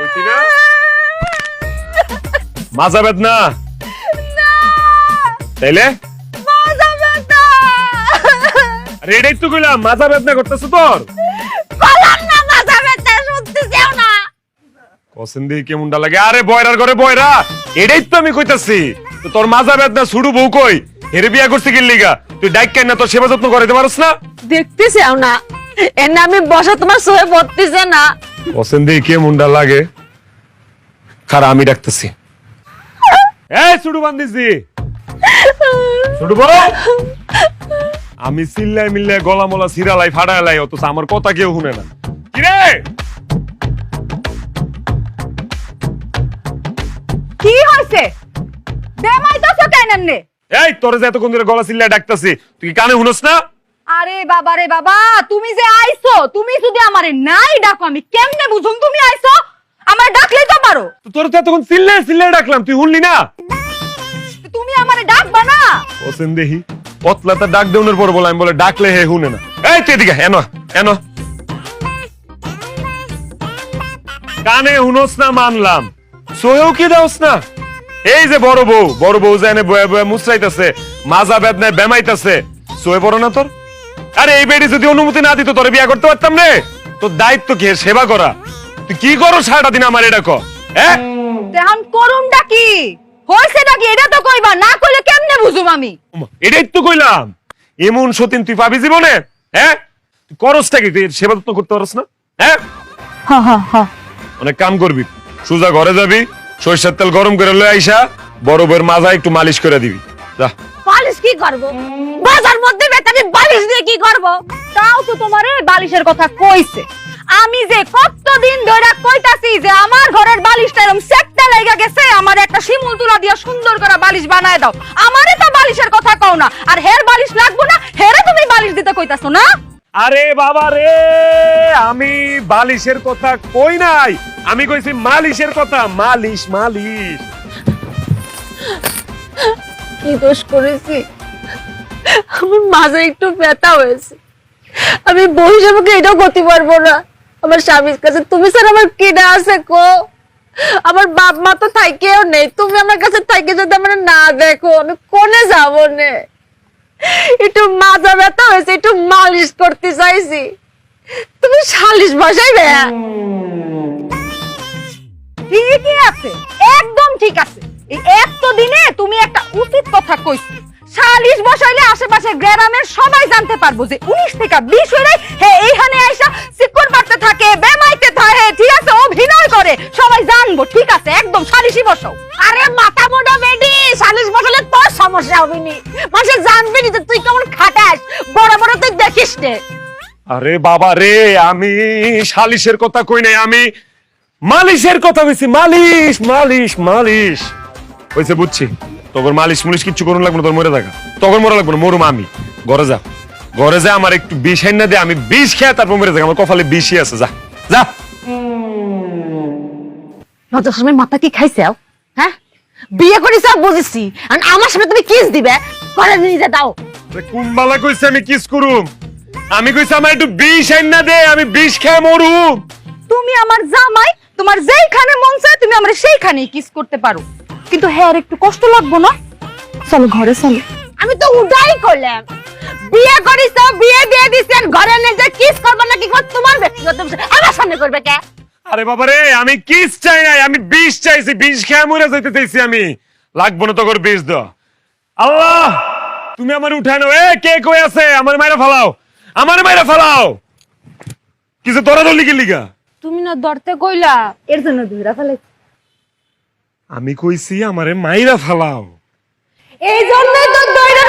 না? মাজা বেদনা তাইলে? মাজা ব্যথা আরে এটাই তো কইলাম মাজা বেদনা করতেছ তোর? না মাজা ব্যথা শুনতে চাও না। কসেন কেমনটা লাগে। আরে বয়রার ঘরে বয়রা এটাই তো আমি কইতাছি। তোর মাজা বেদনা ছুড়ু বউ কই? হেরে বিয়া করছে কি লিগা? তুই ডাইক কেন না তোর সেবা যত্ন পারছ না? দেখতে চাও না। এর নামে বসা তোমার সহে পড়তেছে না। কসেন দিয়ে কেমনটা লাগে। খারা আমি ডাকতেছি। এই আমি চিল্লাই মিল্লাই গলা মলা সিরালাই ফাড়ালাই অথচ আমার কথা কেউ শুনে না। কিরে? কি হইছে দেমাই তো কেন এই তোর যে এতক্ষণ ধরে গলা চিল্লাই ডাকতেছি তুই কি কানে শুনস না? আরে বাবা রে বাবা তুমি যে আইছো তুমি যদি আমারে নাই ডাকো আমি কেমনে বুঝুম তুমি আইছো? আমার ডাকলেই তো পারো। তোর তো এতক্ষণ চিল্লাই চিল্লাই ডাকলাম তুই শুনলি না? তুমি আমারে ডাকবা না? ওসেন দেখি পতলাতে ডাক দেউনের পর বলে আমি বলে ডাকলে হে শুনে না। এই তুই এদিকে এনো এনো। কানে হুনস না মানলাম। সোহেও কি দাওস না? এই যে বড় বউ বড় বউ জানে বয়ে বয়ে মুসরাইতেছে মাজা বেদনায় বেমাইতাছে। সোয়ে বড় না তোর? আরে এই বেডি যদি অনুমতি না দিত তোরে বিয়া করতে পারতাম রে। তোর দায়িত্ব কি? সেবা করা। তুই কি করো সারাটা দিন আমার এটা ক হ্যাঁ করুমটা কি? হইছেটা কি? এটা তো কইবা না কইলে কেমনে বুঝুম আমি? এটাই তো কইলাম। এমন সতীন তুই পাবি জীবনে হ্যাঁ করসটা কি? তুই সেবা যত্ন করতে পারস না হ্যাঁ অনেক কাম করবি। সোজা ঘরে যাবি সরিষার তেল গরম করে লয়ে আইসা বউয়ের মাজা একটু মালিশ করে দিবি। যা। বালিশ কি করব? বাজার মধ্যে আমি বালিশ দিয়ে কি করব? তাও তো তোমারে বালিশের কথা কইছে। আমি যে কতদিন ধরে কইতাছি যে আমার ঘরের বালিশটা এরকম সেটটা লাগা গেছে, আমার একটা শিমুল তুলা দিয়া সুন্দর করে বালিশ বানায় দাও। আমারে তো বালিশের কথা কও না। আর হের বালিশ লাগবো না, হেরে তুমি বালিশ দিতে কইতাছো না? আরে বাবা রে, আমি বালিশের কথা কই নাই? আমি কইছি মালিশের কথা। মালিশ মালিশ। কি দোষ করেছি? আমার মাঝে একটু ব্যথা হয়েছে। আমি বউ হিসাবে এটাও করতে পারব না। আমার স্বামীর কাছে তুমি স্যার আমার কেডা আছে কো আমার বাপ মা তো থাকেও নেই। তুমি আমার কাছে থাকি যদি আমার না দেখো আমি কোনে যাব নে? একটু মাজা ব্যথা হয়েছে একটু মালিশ করতে চাইছি। তুমি সালিশ বসাই বে। ঠিকই আছে একদম ঠিক আছে। এই এত দিনে তুমি একটা উচিত কথা কইছো। সালিশ বসাইলে আশেপাশে গ্রামের সবাই জানতে পারব যে উনিশ থেকে বিশ হইলে হে এইখানে আইসা সিকুর পাড়তে থাকে বেমাইতে থাকে ঠিক আছে অভিনয় করে সবাই জানব ঠিক আছে একদম সালিশই বসাও। আরে মাথা মোটা বেডি সালিশ বসালে তোর সমস্যা হবে নি মানুষ জানবি নি যে তুই কেমন খাটাস বড় বড় তুই দেখিস নে। আরে বাবা রে আমি সালিশের কথা কই নাই আমি মালিশের কথা কইছি মালিশ মালিশ মালিশ। হইছে বুঝছি। তোর মালিশ মুলিশ কিচ্ছু করুন লাগবে না তোর মরে থাকা। তখন মরে লাগবে না মরুম আমি। ঘরে যা। ঘরে যা আমার একটু বিষ না দে আমি বিষ খেয়ে তারপর মরে থাকা আমার কপালে বিষই আছে যা। যা। মাথা কি খাইছাও হ্যাঁ? বিয়ে বুঝেছি। আর আমার সামনে তুমি কিস দিবে? ঘরে নিয়ে দাও। কুম্বালা কইছে আমি কিস করুম? আমি কইছি আমার একটু বিষ না দে আমি বিষ খেয়ে মরুম। তুমি আমার জামাই তোমার যেইখানে মন চায় তুমি আমরা সেইখানেই কিস করতে পারো। কিন্তু হ্যাঁ আর একটু কষ্ট লাগবো না? চলো ঘরে চলো। আমি তো উদাই করলাম। বিয়ে করিস তো বিয়ে দিয়ে দিছেন ঘরে নিয়ে যে কিস করবে না কি তোমার ব্যক্তিগত আমার সামনে করবে কে? আরে বাবা রে আমি কিস চাই নাই আমি বিষ চাইছি বিষ খেয়ে মরে যাইতে চাইছি আমি। লাগবো না তোর বিষ দ। আল্লাহ তুমি আমার উঠানো এ কে কই আছে? আমার মাইরা ফালাও। আমার মাইরা ফালাও। কিছু তোরা দলি কি লিগা? তুমি না ধরতে কইলা। এর জন্য ধরা ফেলে আমি কইছি আমারে মাইরা ফালাও। এই জন্যই তো দৌড়ে